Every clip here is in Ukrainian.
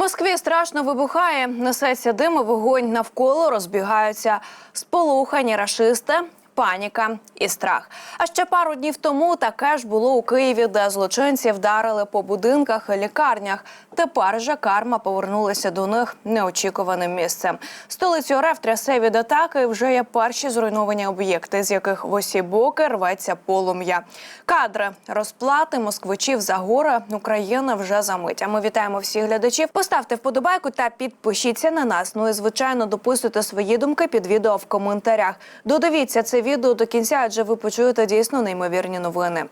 Москві страшно вибухає, несеться дим і вогонь навколо розбігаються сполухані рашисти. Паніка і страх. А ще пару днів тому таке ж було у Києві, де злочинці вдарили по будинках і лікарнях. Тепер же карма повернулася до них неочікуваним місцем. Столицю РФ трясе від атаки. Вже є перші зруйновані об'єкти, з яких в усі боки рветься полум'я. Кадри розплати москвичів за гори Україна вже за мить. А ми вітаємо всіх глядачів. Поставте вподобайку та підпишіться на нас. Ну і звичайно, дописуйте свої думки під відео в коментарях. Додивіться це відео до кінця, адже ви почуєте дійсно неймовірні новини.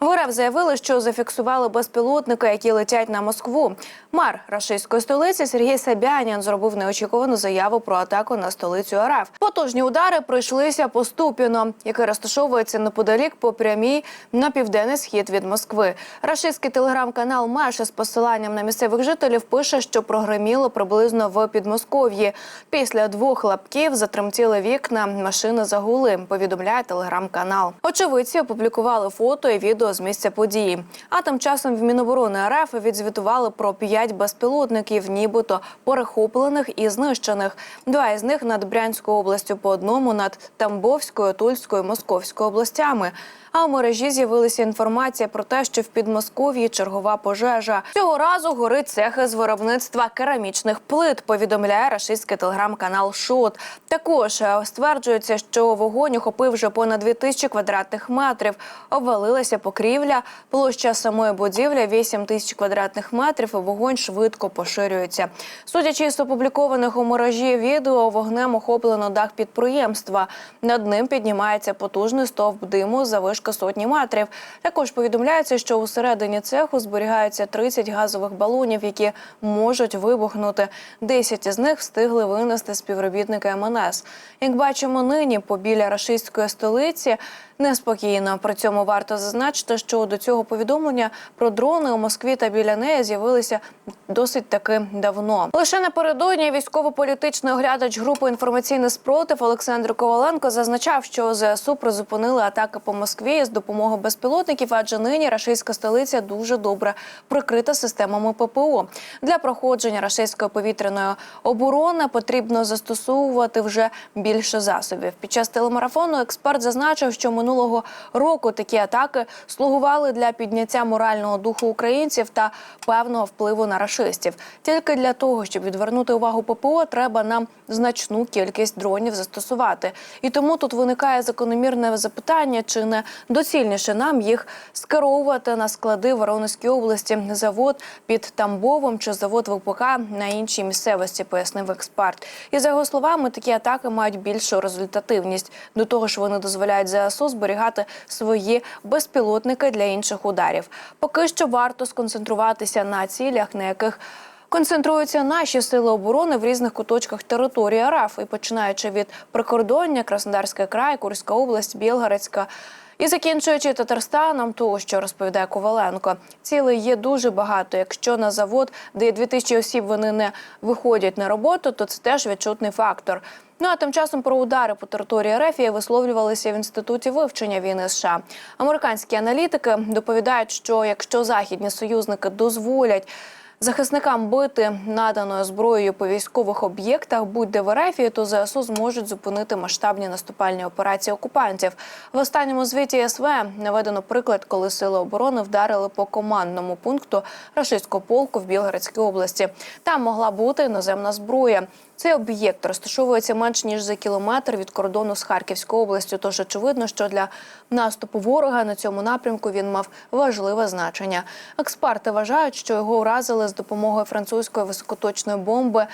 В заявили, що зафіксували безпілотники, які летять на Москву. Мер рашистської столиці Сергій Сабянін зробив неочікувану заяву про атаку на столицю РФ. Потужні удари прийшлися по Ступіно, який розташовується неподалік по прямій на південний схід від Москви. Рашистський телеграм-канал Маша з посиланням на місцевих жителів пише, що прогреміло приблизно в Підмосков'ї. Після двох лапків затремтіли вікна, машини загули. Повідомляє телеграм-канал. Очевидці опублікували фото і відео з місця події. А тим часом в Міноборони РФ відзвітували про п'ять безпілотників, нібито перехоплених і знищених. Два із них над Брянською областю, по одному над Тамбовською, Тульською, Московською областями. А в мережі з'явилася інформація про те, що в Підмосков'ї чергова пожежа. Цього разу горить цехи з виробництва керамічних плит. Повідомляє рашистський телеграм-канал Шот. Також е, стверджується, що вогонь охопив вже понад 2000 квадратних метрів. Обвалилася покрівля, площа самої будівлі 8 тисяч квадратних метрів. і Вогонь швидко поширюється. Судячи з опублікованих у мережі відео, вогнем охоплено дах підприємства. Над ним піднімається потужний стовп диму за вишки сотні метрів. Також повідомляється, що у середині цеху зберігаються 30 газових балонів, які можуть вибухнути. 10 із них встигли винести співробітники МНС. Як бачимо, нині побіля рашистської столиці неспокійно. При цьому варто зазначити, що до цього повідомлення про дрони у Москві та біля неї з'явилися досить таки давно. Лише напередодні військово-політичний оглядач групи інформаційний спротив Олександр Коваленко зазначав, що ЗСУ призупинили атаки по Москві з допомогою безпілотників, адже нині рашистська столиця дуже добре прикрита системами ППО. Для проходження рашистської повітряної оборони потрібно застосовувати вже більше засобів. Під час телемарафону експерт зазначив, що минулого року такі атаки слугували для підняття морального духу українців та певного впливу на рашистів. Тільки для того, щоб відвернути увагу ППО, треба нам значну кількість дронів застосувати. І тому тут виникає закономірне запитання, чи не доцільніше нам їх скеровувати на склади Воронезькій області, завод під Тамбовом чи завод ВПК на іншій місцевості, пояснив експерт. І за його словами, такі атаки мають більшу результативність. До того ж, вони дозволяють ЗСУ зберігати свої безпілотники для інших ударів. Поки що варто сконцентруватися на цілях, на яких Концентруються наші сили оборони в різних куточках території РФ, і починаючи від прикордоння, Краснодарський край, Курська область, Білгородська. І закінчуючи Татарстаном, того, що розповідає Коваленко, цілей є дуже багато. Якщо на завод, де є 2000 осіб, вони не виходять на роботу, то це теж відчутний фактор. Ну а тим часом про удари по території РФ висловлювалися в інституті вивчення війни США. Американські аналітики доповідають, що якщо західні союзники дозволять. Захисникам бити наданою зброєю по військових об'єктах, будь-де в Ерефії, то ЗСУ зможуть зупинити масштабні наступальні операції окупантів. В останньому звіті СВ наведено приклад, коли сили оборони вдарили по командному пункту рашистського полку в Білгородській області. Там могла бути іноземна зброя. Цей об'єкт розташовується менш ніж за кілометр від кордону з Харківською областю. Тож очевидно, що для наступу ворога на цьому напрямку він мав важливе значення. Експерти вважають, що його уразили з допомогою французької високоточної бомби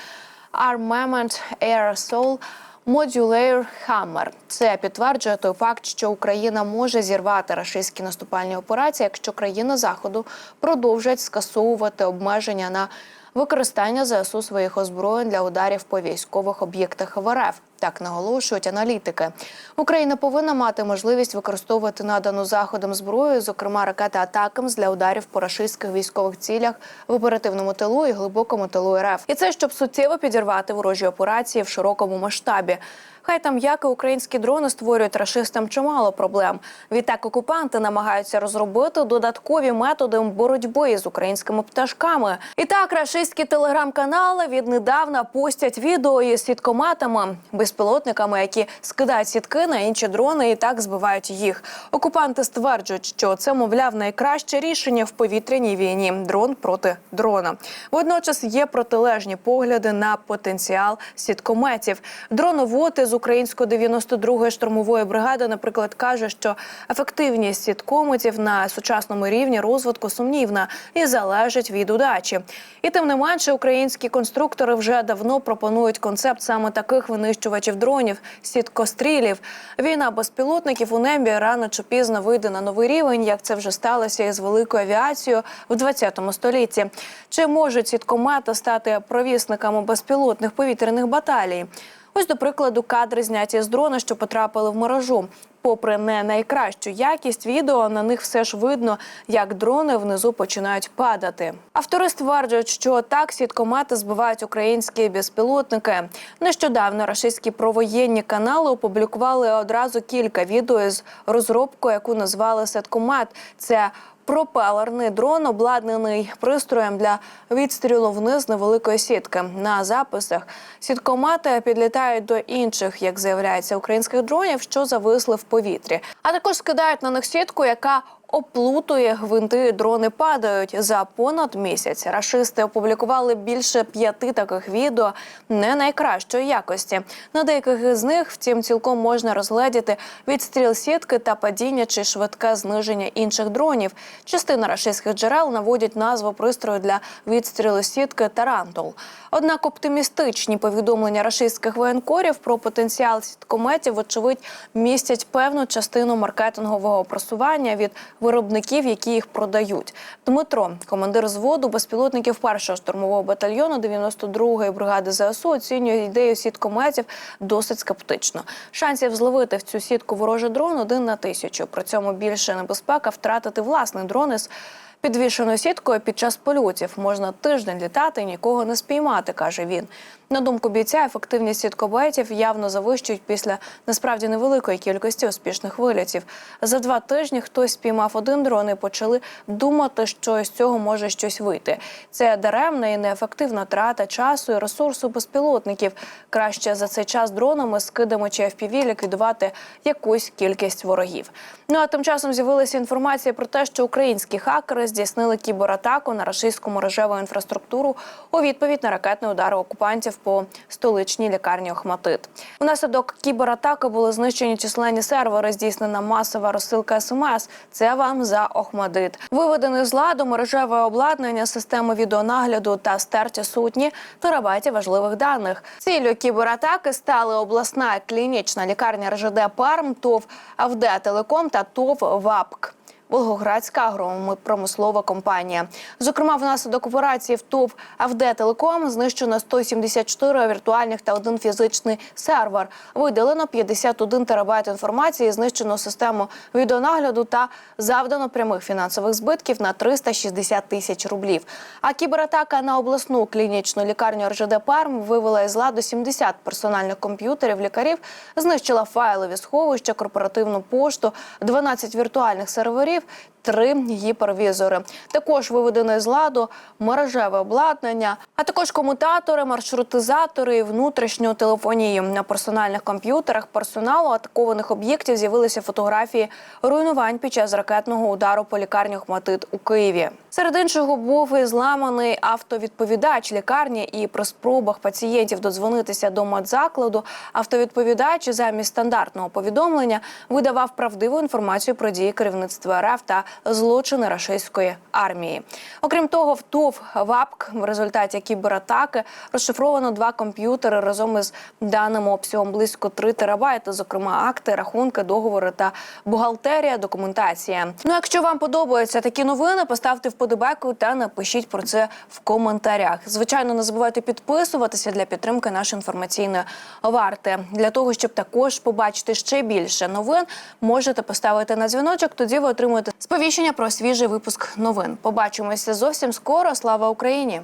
Armament Air Assault Modular Hammer. Це підтверджує той факт, що Україна може зірвати рашистські наступальні операції, якщо країни заходу продовжать скасовувати обмеження на використання ЗСУ своїх озброєнь для ударів по військових об'єктах в РФ. Так наголошують аналітики. Україна повинна мати можливість використовувати надану заходом зброю, зокрема ракети Атакамс для ударів по рашистських військових цілях в оперативному тилу і глибокому тилу РФ. І це щоб суттєво підірвати ворожі операції в широкому масштабі. Хай там як і українські дрони створюють рашистам чимало проблем. Відтак окупанти намагаються розробити додаткові методи боротьби з українськими пташками. І так, рашистські телеграм-канали віднедавна постять відео із сіткоматами, безпілотниками, які скидають сітки на інші дрони і так збивають їх. Окупанти стверджують, що це мовляв найкраще рішення в повітряній війні дрон проти дрона. Водночас є протилежні погляди на потенціал сіткометів. Дроноводи з української 92-ї штурмової бригади, наприклад, каже, що ефективність сіткометів на сучасному рівні розвитку сумнівна і залежить від удачі. І тим не менше, українські конструктори вже давно пропонують концепт саме таких винищувачів дронів сіткострілів. Війна безпілотників у небі рано чи пізно вийде на новий рівень, як це вже сталося із великою авіацією в 20 столітті. Чи можуть сіткомети стати провісниками безпілотних повітряних баталій? Ось, до прикладу, кадри зняті з дрона, що потрапили в мережу. Попри не найкращу якість відео, на них все ж видно, як дрони внизу починають падати. Автори стверджують, що так сіткомати збивають українські безпілотники. Нещодавно рашистські провоєнні канали опублікували одразу кілька відео з розробкою, яку назвали Сеткомат. Це Пропелерний дрон обладнаний пристроєм для відстрілу вниз невеликої сітки. На записах сіткомати підлітають до інших, як заявляється, українських дронів, що зависли в повітрі. А також скидають на них сітку, яка оплутує гвинти. Дрони падають за понад місяць. Рашисти опублікували більше п'яти таких відео не найкращої якості. На деяких із них, втім, цілком можна розгледіти відстріл сітки та падіння чи швидке зниження інших дронів. Частина рашистських джерел наводять назву пристрою для відстрілу сітки Тарантул. Однак оптимістичні повідомлення рашистських воєнкорів про потенціал сіткометів, вочевидь, містять певну частину маркетингового просування від виробників, які їх продають. Дмитро, командир зводу безпілотників першого штурмового батальйону 92-ї бригади ЗСУ, оцінює ідею сіткометів досить скептично. Шансів зловити в цю сітку ворожий дрон один на тисячу. При цьому більше небезпека втратити власний дрон із Підвішеною сіткою під час польотів можна тиждень літати і нікого не спіймати, каже він. На думку бійця, ефективність сіткобайтів явно завищують після насправді невеликої кількості успішних вилітів. За два тижні хтось спіймав один дрон і почали думати, що з цього може щось вийти. Це даремна і неефективна трата часу і ресурсу безпілотників. Краще за цей час дронами, скидами чи FPV ліквідувати якусь кількість ворогів. Ну а тим часом з'явилася інформація про те, що українські хакери здійснили кібератаку на рашистську мережеву інфраструктуру у відповідь на ракетний удар окупантів по столичній лікарні Охматит. Внаслідок кібератаки були знищені численні сервери, здійснена масова розсилка СМС. Це вам за Охмадит. Виведене з ладу мережеве обладнання, системи відеонагляду та стерті сотні терабайтів важливих даних. Ціллю кібератаки стали обласна клінічна лікарня РЖД Парм, ТОВ АВД Телеком та ТОВ ВАПК. Волгоградська агропромислова компанія. Зокрема, внаслідок операції в ТОВ АВД Телеком знищено 174 віртуальних та один фізичний сервер. Видалено 51 терабайт інформації, знищено систему відеонагляду та завдано прямих фінансових збитків на 360 тисяч рублів. А кібератака на обласну клінічну лікарню РЖД Парм вивела із ладу 70 персональних комп'ютерів лікарів, знищила файлові сховища, корпоративну пошту, 12 віртуальних серверів. Три гіпервізори також виведено з ладу мережеве обладнання, а також комутатори, маршрутизатори і внутрішню телефонію на персональних комп'ютерах персоналу атакованих об'єктів з'явилися фотографії руйнувань під час ракетного удару по лікарні «Хматит» у Києві. Серед іншого був і зламаний автовідповідач лікарні, і при спробах пацієнтів додзвонитися до медзакладу автовідповідач замість стандартного повідомлення видавав правдиву інформацію про дії керівництва РФ та злочини рашистської армії. Окрім того, в ТОВ ВАПК в результаті кібератаки розшифровано два комп'ютери разом із даними обсягом близько 3 терабайти, зокрема акти, рахунки, договори та бухгалтерія, документація. Ну, якщо вам подобаються такі новини, поставте вподобайку та напишіть про це в коментарях. Звичайно, не забувайте підписуватися для підтримки нашої інформаційної варти. Для того щоб також побачити ще більше новин, можете поставити на дзвіночок. Тоді ви отримуєте сповіщення про свіжий випуск новин. Побачимося зовсім скоро. Слава Україні!